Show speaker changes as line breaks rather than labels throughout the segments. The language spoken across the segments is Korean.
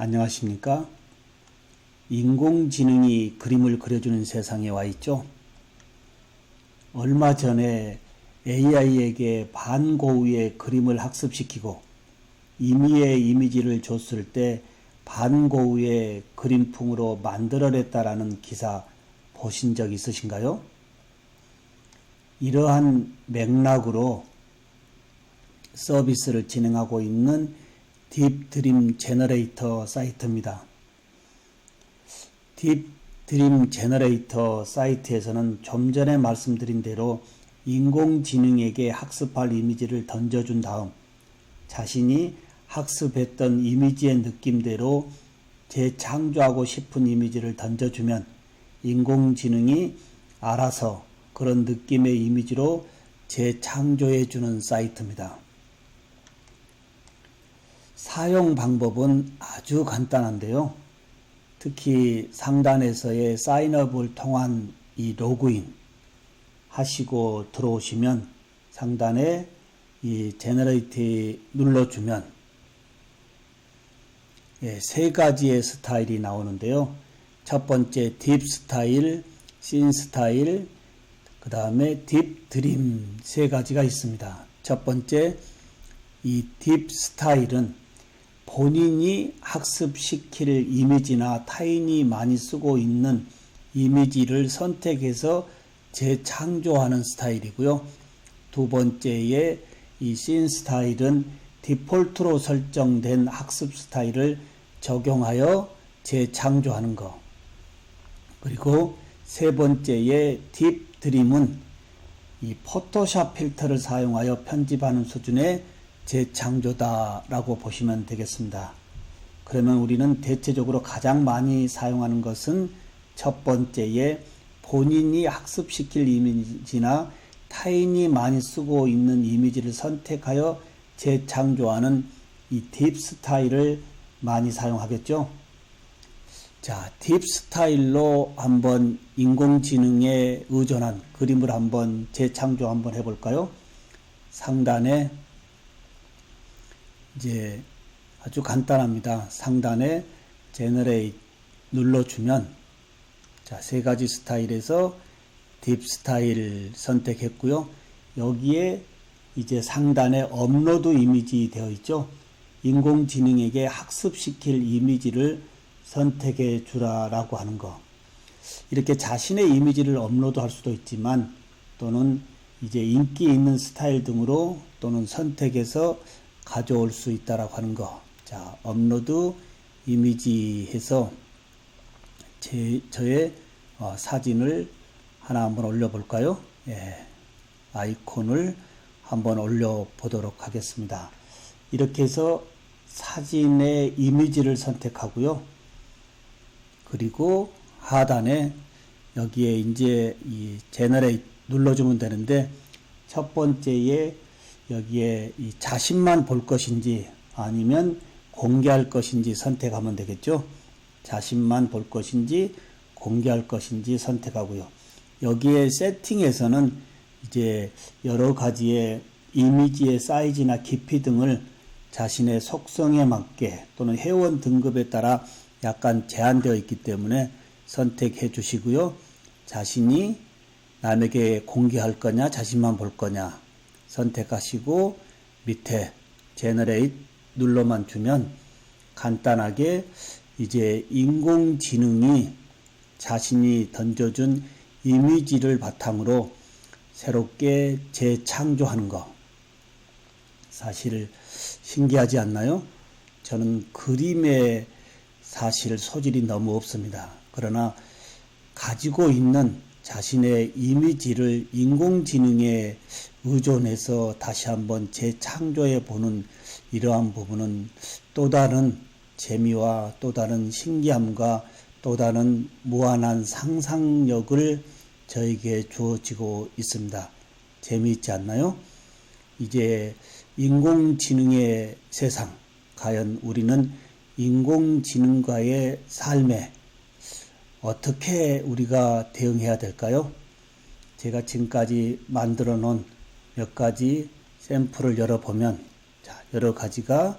안녕하십니까? 인공지능이 그림을 그려주는 세상에 와 있죠. 얼마 전에 AI에게 반고우의 그림을 학습시키고 임의의 이미지를 줬을 때 반고우의 그림풍으로 만들어냈다라는 기사 보신 적 있으신가요? 이러한 맥락으로 서비스를 진행하고 있는 딥드림 제너레이터 사이트입니다. 딥드림 제너레이터 사이트에서는 좀 전에 말씀드린 대로 인공지능에게 학습할 이미지를 던져준 다음 자신이 학습했던 이미지의 느낌대로 재창조하고 싶은 이미지를 던져주면 인공지능이 알아서 그런 느낌의 이미지로 재창조해주는 사이트입니다. 사용 방법은 아주 간단한데요. 특히 상단에서의 사인업을 통한 이 로그인 하시고 들어오시면 상단에 이 제너레이트 눌러주면 예, 세 가지의 스타일이 나오는데요. 첫 번째 딥 스타일, 씬 스타일, 그 다음에 딥 드림 세 가지가 있습니다. 첫 번째 이 딥 스타일은 본인이 학습시킬 이미지나 타인이 많이 쓰고 있는 이미지를 선택해서 재창조하는 스타일이고요. 두 번째의 이 씬 스타일은 디폴트로 설정된 학습 스타일을 적용하여 재창조하는 것. 그리고 세 번째의 딥 드림은 이 포토샵 필터를 사용하여 편집하는 수준의 재창조다라고 보시면 되겠습니다. 그러면 우리는 대체적으로 가장 많이 사용하는 것은 첫 번째에 본인이 학습시킬 이미지나 타인이 많이 쓰고 있는 이미지를 선택하여 재창조하는 이 딥 스타일을 많이 사용하겠죠. 자, 딥 스타일로 한번 인공지능에 의존한 그림을 한번 재창조 한번 해볼까요? 상단에 이제 아주 간단합니다. 상단에 제너레이트 눌러주면 자, 세 가지 스타일에서 딥 스타일 선택했고요. 여기에 이제 상단에 업로드 이미지 되어 있죠. 인공지능에게 학습시킬 이미지를 선택해 주라라고 하는 거. 이렇게 자신의 이미지를 업로드 할 수도 있지만 또는 이제 인기 있는 스타일 등으로 또는 선택해서 가져올 수 있다라고 하는 거. 자, 업로드 이미지 해서 제, 저의 어, 사진을 하나 한번 올려볼까요? 예, 아이콘을 한번 올려보도록 하겠습니다. 이렇게 해서 사진의 이미지를 선택하고요. 그리고 하단에 여기에 이제 이 제너레이트 눌러주면 되는데 첫 번째에 여기에 이 자신만 볼 것인지 아니면 공개할 것인지 선택하면 되겠죠. 자신만 볼 것인지 공개할 것인지 선택하고요. 여기에 세팅에서는 이제 여러 가지의 이미지의 사이즈나 깊이 등을 자신의 속성에 맞게 또는 회원 등급에 따라 약간 제한되어 있기 때문에 선택해 주시고요. 자신이 남에게 공개할 거냐, 자신만 볼 거냐 선택하시고 밑에 제너레이트 눌러만 주면 간단하게 이제 인공지능이 자신이 던져준 이미지를 바탕으로 새롭게 재창조하는 거. 사실 신기하지 않나요? 저는 그림에 사실 소질이 너무 없습니다. 그러나 가지고 있는 자신의 이미지를 인공지능에 의존해서 다시 한번 재창조해 보는 이러한 부분은 또 다른 재미와 또 다른 신기함과 또 다른 무한한 상상력을 저에게 주어지고 있습니다. 재미있지 않나요? 이제 인공지능의 세상, 과연 우리는 인공지능과의 삶에 어떻게 우리가 대응해야 될까요? 제가 지금까지 만들어 놓은 몇 가지 샘플을 열어보면 자, 여러 가지가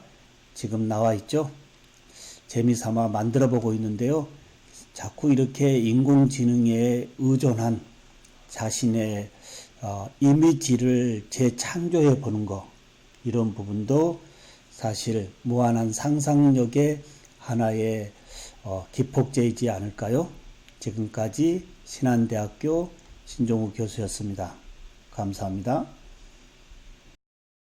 지금 나와 있죠. 재미삼아 만들어 보고 있는데요. 자꾸 이렇게 인공지능에 의존한 자신의 어, 이미지를 재창조해 보는 것 이런 부분도 사실 무한한 상상력의 하나의 어, 기폭제이지 않을까요? 지금까지 신한대학교 신종우 교수였습니다. 감사합니다.